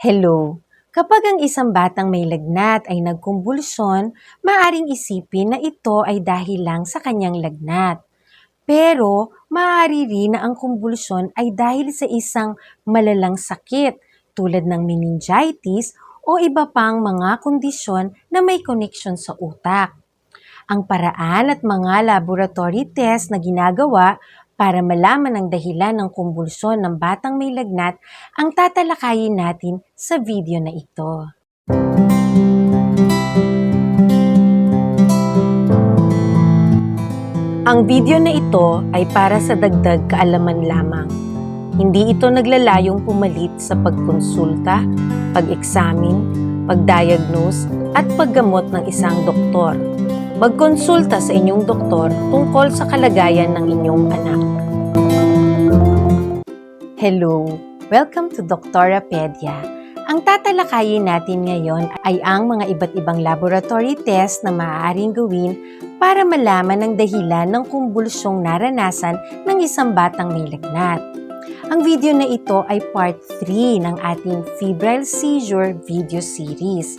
Hello. Kapag ang isang batang may lagnat ay nagkumbulsyon, maaring isipin na ito ay dahil lang sa kanyang lagnat. Pero, maaari rin na ang kumbulsyon ay dahil sa isang malalang sakit tulad ng meningitis o iba pang mga kondisyon na may connection sa utak. Ang paraan at mga laboratory test na ginagawa para malaman ang dahilan ng kumbulsyon ng batang may lagnat ang tatalakayin natin sa video na ito. Ang video na ito ay para sa dagdag kaalaman lamang. Hindi ito naglalayong pumalit sa pagkonsulta, pag-examine, pag-diagnose at paggamot ng isang doktor. Magkonsulta sa inyong doktor tungkol sa kalagayan ng inyong anak. Hello! Welcome to Doctorapedia. Ang tatalakayin natin ngayon ay ang mga iba't ibang laboratory test na maaaring gawin para malaman ang dahilan ng kumbulsyong naranasan ng isang batang may lagnat. Ang video na ito ay part 3 ng ating febrile seizure video series.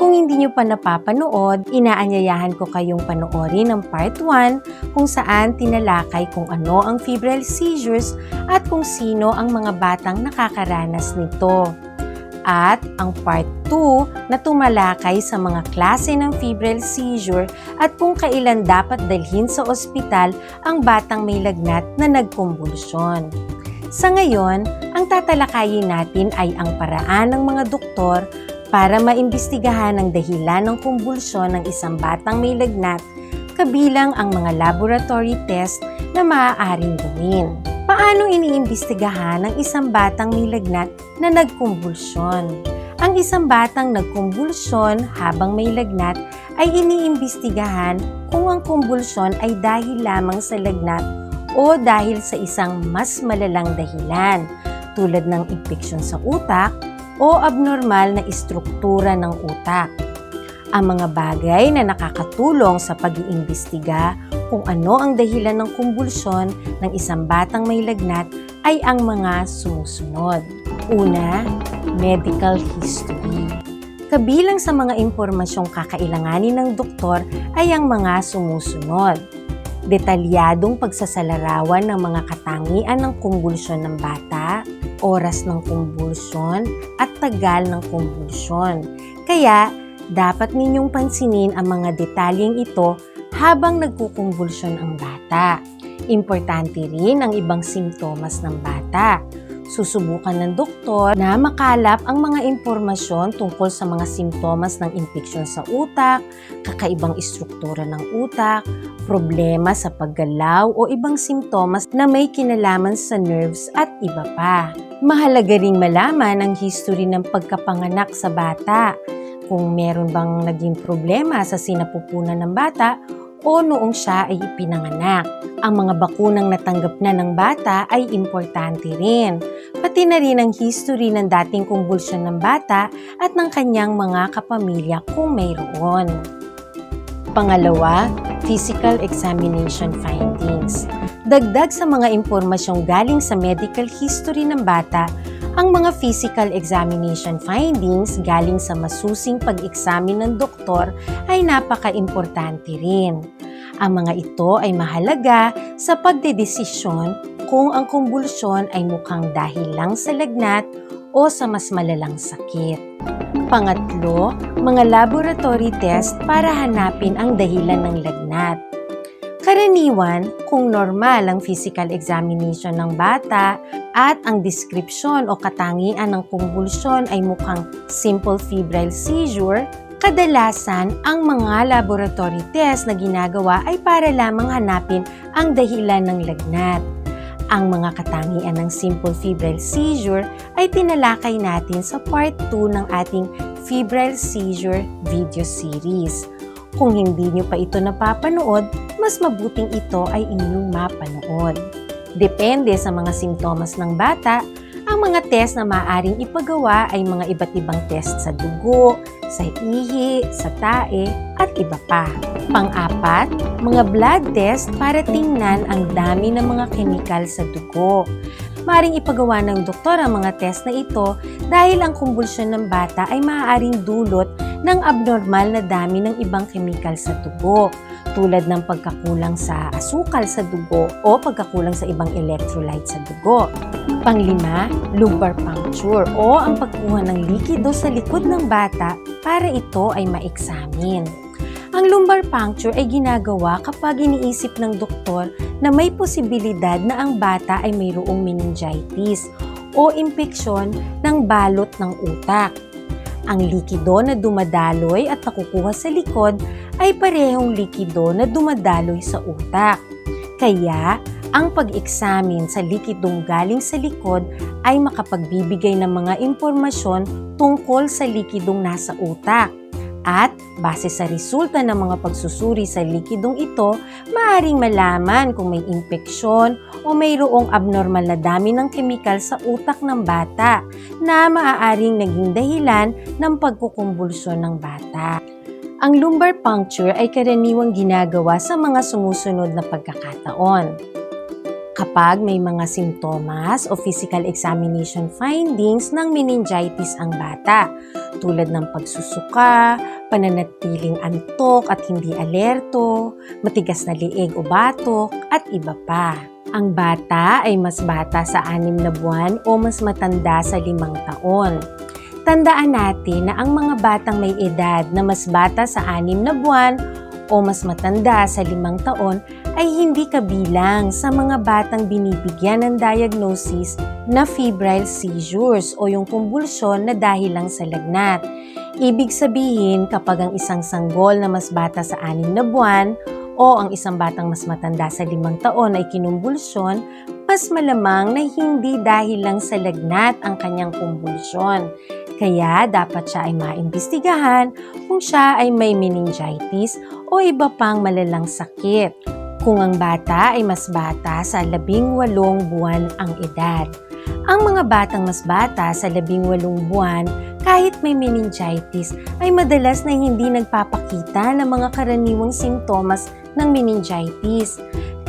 Kung hindi nyo pa napapanood, inaanyayahan ko kayong panoorin ang part 1 kung saan tinalakay kung ano ang febrile seizures at kung sino ang mga batang nakakaranas nito. At ang part 2 na tumalakay sa mga klase ng febrile seizure at kung kailan dapat dalhin sa ospital ang batang may lagnat na nagkumbulsyon. Sa ngayon, ang tatalakayin natin ay ang paraan ng mga doktor para maimbestigahan ang dahilan ng kumbulsyon ng isang batang may lagnat kabilang ang mga laboratory test na maaaring gawin. Paano iniimbestigahan ang isang batang may lagnat na nagkumbulsyon? Ang isang batang nagkumbulsyon habang may lagnat ay iniimbestigahan kung ang kumbulsyon ay dahil lamang sa lagnat o dahil sa isang mas malalang dahilan tulad ng impeksyon sa utak o abnormal na istruktura ng utak. Ang mga bagay na nakakatulong sa pag-iimbestiga kung ano ang dahilan ng kumbulsyon ng isang batang may lagnat ay ang mga sumusunod. Una, medical history. Kabilang sa mga impormasyong kakailanganin ng doktor ay ang mga sumusunod. Detalyadong pagsasalarawan ng mga katangian ng kumbulsyon ng bata, oras ng kumbulsyon at tagal ng kumbulsyon. Kaya, dapat ninyong pansinin ang mga detalyeng ito habang nagkukumbulsyon ang bata. Importante rin ang ibang simptomas ng bata. Susubukan ng doktor na makalap ang mga impormasyon tungkol sa mga simptomas ng impeksyon sa utak, kakaibang istruktura ng utak, problema sa paggalaw o ibang simptomas na may kinalaman sa nerves at iba pa. Mahalaga ring malaman ang history ng pagkapanganak sa bata, kung meron bang naging problema sa sinapupunan ng bata o noong siya ay ipinanganak. Ang mga bakunang natanggap na ng bata ay importante rin, pati na rin ang history ng dating kumbulsyon ng bata at ng kanyang mga kapamilya kung mayroon. Pangalawa, physical examination findings. Dagdag sa mga impormasyong galing sa medical history ng bata, ang mga physical examination findings galing sa masusing pag-examine ng doktor ay napaka-importante rin. Ang mga ito ay mahalaga sa pagdedesisyon kung ang kumbulsyon ay mukhang dahil lang sa lagnat o sa mas malalang sakit. Pangatlo, mga laboratory test para hanapin ang dahilan ng lagnat. Karaniwan, kung normal ang physical examination ng bata at ang description o katangian ng kumbulsyon ay mukhang simple febrile seizure, kadalasan ang mga laboratory test na ginagawa ay para lamang hanapin ang dahilan ng lagnat. Ang mga katangian ng simple febrile seizure ay tinalakay natin sa part 2 ng ating febrile seizure video series. Kung hindi nyo pa ito napapanood, mas mabuting ito ay inyong mapanood. Depende sa mga simptomas ng bata, ang mga test na maaaring ipagawa ay mga iba't ibang test sa dugo, sa ihi, sa tae, at iba pa. Pang-apat, mga blood test para tingnan ang dami ng mga kemikal sa dugo. maring ipagawa ng doktor ang mga test na ito dahil ang kumbulsyon ng bata ay maaaring dulot ng abnormal na dami ng ibang kemikal sa dugo tulad ng pagkakulang sa asukal sa dugo o pagkakulang sa ibang electrolyte sa dugo. Panglima, lumbar puncture o ang pagkuha ng likido sa likod ng bata para ito ay maeksamin. Ang lumbar puncture ay ginagawa kapag iniisip ng doktor na may posibilidad na ang bata ay mayroong meningitis o impeksyon ng balot ng utak. Ang likido na dumadaloy at nakukuha sa likod ay parehong likido na dumadaloy sa utak. Kaya, ang pag-eksamin sa likidong galing sa likod ay makapagbibigay ng mga impormasyon tungkol sa likidong nasa utak. At base sa resulta ng mga pagsusuri sa likidong ito, maaring malaman kung may impeksyon o mayroong abnormal na dami ng kemikal sa utak ng bata na maaaring naging dahilan ng pagkukumbulsyon ng bata. Ang lumbar puncture ay karaniwang ginagawa sa mga sumusunod na pagkakataon. Kapag may mga simptomas o physical examination findings ng meningitis ang bata, tulad ng pagsusuka, pananatiling antok at hindi alerto, matigas na liig o batok, at iba pa. Ang bata ay mas bata sa anim na buwan o mas matanda sa limang taon. Tandaan natin na ang mga batang may edad na mas bata sa anim na buwan o mas matanda sa limang taon ay hindi kabilang sa mga batang binibigyan ng diagnosis na febrile seizures o yung kumbulsyon na dahil lang sa lagnat. Ibig sabihin kapag ang isang sanggol na mas bata sa anim na buwan o ang isang batang mas matanda sa limang taon ay kinumbulsyon, mas malamang na hindi dahil lang sa lagnat ang kanyang kumbulsyon. Kaya dapat siya ay maimbestigahan kung siya ay may meningitis o iba pang malalang sakit. Kung ang bata ay mas bata sa labing walong buwan ang edad. Ang mga batang mas bata sa labing walong buwan kahit may meningitis ay madalas na hindi nagpapakita ng mga karaniwang simptomas ng meningitis.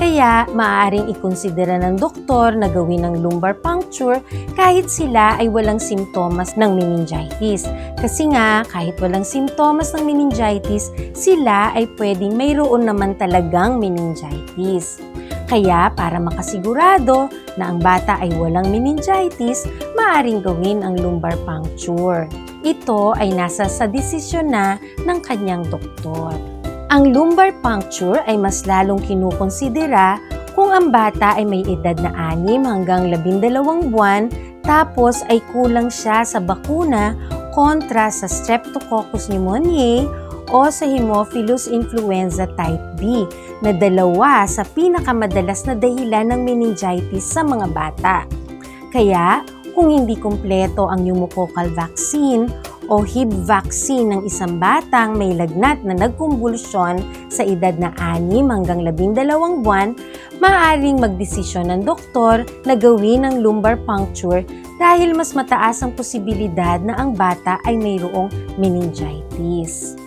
Kaya maaaring ikonsidera ng doktor na gawin ng lumbar puncture kahit sila ay walang simptomas ng meningitis. Kasi nga, kahit walang simptomas ng meningitis, sila ay pwedeng mayroon naman talagang meningitis. Kaya para makasigurado na ang bata ay walang meningitis, maaaring gawin ang lumbar puncture. Ito ay nasa sa desisyon na ng kanyang doktor. Ang lumbar puncture ay mas lalong kinukonsidera kung ang bata ay may edad na 6 hanggang 12 buwan tapos ay kulang siya sa bakuna kontra sa Streptococcus pneumoniae o sa Haemophilus influenza type B na dalawa sa pinakamadalas na dahilan ng meningitis sa mga bata. Kaya, kung hindi kumpleto ang pneumococcal vaccine o Hib vaccine ng isang batang may lagnat na nagkumbulsyon sa edad na 6 hanggang 12 buwan, maaaring magdesisyon ng doktor na gawin ang lumbar puncture dahil mas mataas ang posibilidad na ang bata ay mayroong meningitis.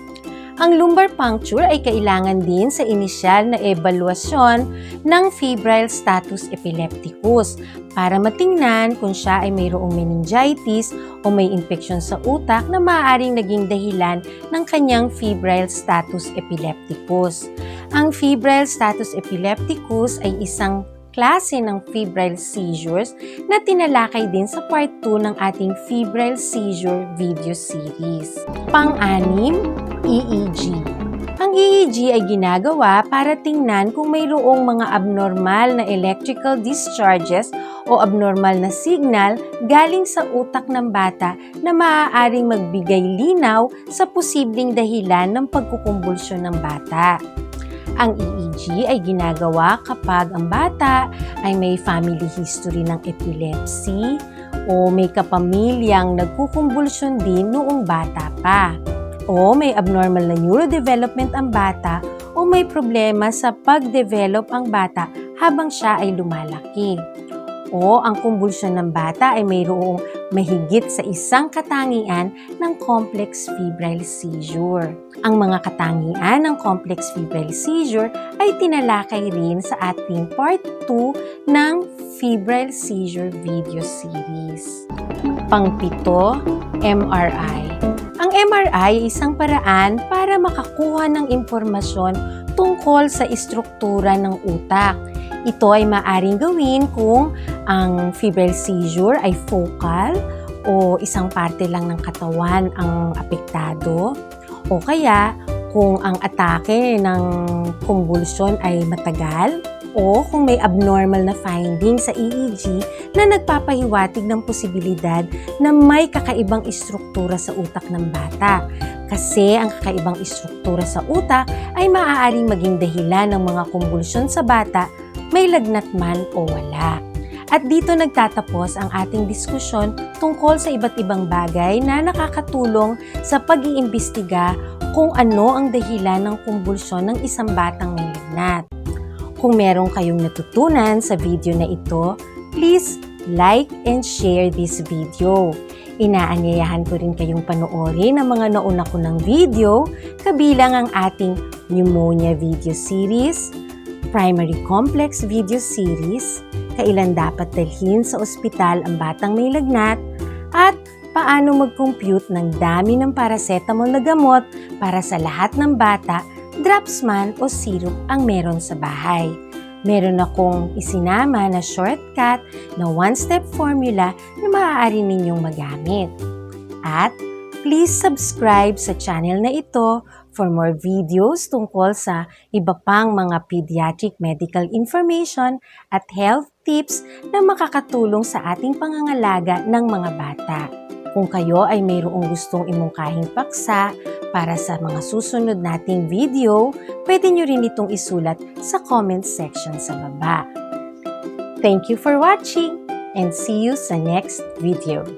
Ang lumbar puncture ay kailangan din sa inisyal na evaluasyon ng febrile status epilepticus para matingnan kung siya ay mayroong meningitis o may infeksyon sa utak na maaaring naging dahilan ng kanyang febrile status epilepticus. Ang febrile status epilepticus ay isang klase ng febrile seizures na tinalakay din sa part 2 ng ating febrile seizure video series. Pang-anim, EEG. Ang EEG ay ginagawa para tingnan kung mayroong mga abnormal na electrical discharges o abnormal na signal galing sa utak ng bata na maaaring magbigay linaw sa posibleng dahilan ng pagkukumbulsyon ng bata. Ang EEG ay ginagawa kapag ang bata ay may family history ng epilepsy o may kapamilyang nagkukumbulsyon din noong bata pa o may abnormal na neurodevelopment ang bata o may problema sa pag-develop ang bata habang siya ay lumalaki. o ang kumbulsyon ng bata ay mayroong mahigit sa isang katangian ng complex febrile seizure. Ang mga katangian ng complex febrile seizure ay tinalakay rin sa ating part 2 ng febrile seizure video series. Pangpito, MRI. MRI ay isang paraan para makakuha ng impormasyon tungkol sa istruktura ng utak. Ito ay maaring gawin kung ang febrile seizure ay focal o isang parte lang ng katawan ang apektado o kaya kung ang atake ng kumbulsyon ay matagal o kung may abnormal na finding sa EEG na nagpapahiwatig ng posibilidad na may kakaibang istruktura sa utak ng bata. Kasi ang kakaibang istruktura sa utak ay maaaring maging dahilan ng mga kumbulsyon sa bata, may lagnat man o wala. At dito nagtatapos ang ating diskusyon tungkol sa iba't ibang bagay na nakakatulong sa pag-iimbestiga kung ano ang dahilan ng kumbulsyon ng isang batang may lagnat. Kung meron kayong natutunan sa video na ito, please like and share this video. Inaanyayahan ko rin kayong panoorin ang mga nauna ko ng video, kabilang ang ating pneumonia video series, primary complex video series, kailan dapat dalhin sa ospital ang batang may lagnat, at paano mag-compute ng dami ng paracetamol na gamot para sa lahat ng bata drops man o syrup ang meron sa bahay. Meron akong isinama na shortcut na one-step formula na maaari ninyong magamit. At please subscribe sa channel na ito for more videos tungkol sa iba pang mga pediatric medical information at health tips na makakatulong sa ating pangangalaga ng mga bata. Kung kayo ay mayroong gustong imungkahing paksa para sa mga susunod nating video, pwede nyo rin itong isulat sa comment section sa baba. Thank you for watching and see you sa next video.